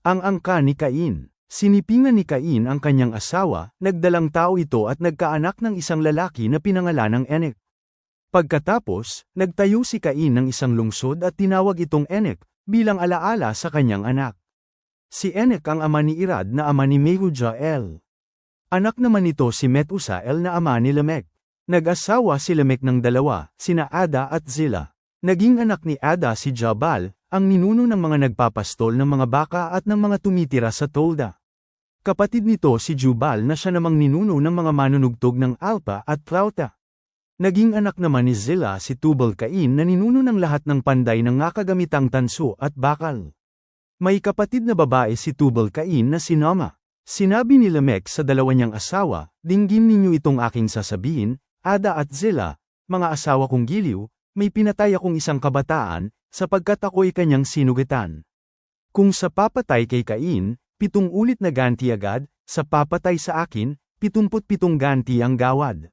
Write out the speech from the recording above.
Ang angka ni Cain. Sinipingan ni Cain ang kanyang asawa, nagdalang tao ito at nagkaanak ng isang lalaki na pinangalan ng Enek. Pagkatapos, nagtayo si Cain ng isang lungsod at tinawag itong Enek, bilang alaala sa kanyang anak. Si Enek ang ama ni Irad na ama ni Mehujael. Anak naman nito si Metusael na ama ni Lamech. Nag-asawa si Lamech ng dalawa, sina Ada at Zila. Naging anak ni Ada si Jabal, ang ninuno ng mga nagpapastol ng mga baka at ng mga tumitira sa tolda. Kapatid nito si Jubal na siya namang ninuno ng mga manunugtog ng alpa at flauta. Naging anak naman ni Zila si Tubal Cain na ninuno ng lahat ng panday ng ngakagamitang tanso at bakal. May kapatid na babae si Tubal Cain na si Nama. Sinabi ni Lamech sa dalawa niyang asawa, dinggin ninyo itong aking sasabihin, Ada at Zila, mga asawa kong giliw, may pinatay akong isang kabataan, sapagkat ako'y kanyang sinugitan. Kung sa papatay kay Cain, pitong ulit na ganti agad, sa papatay sa akin, pitumput pitong ganti ang gawad.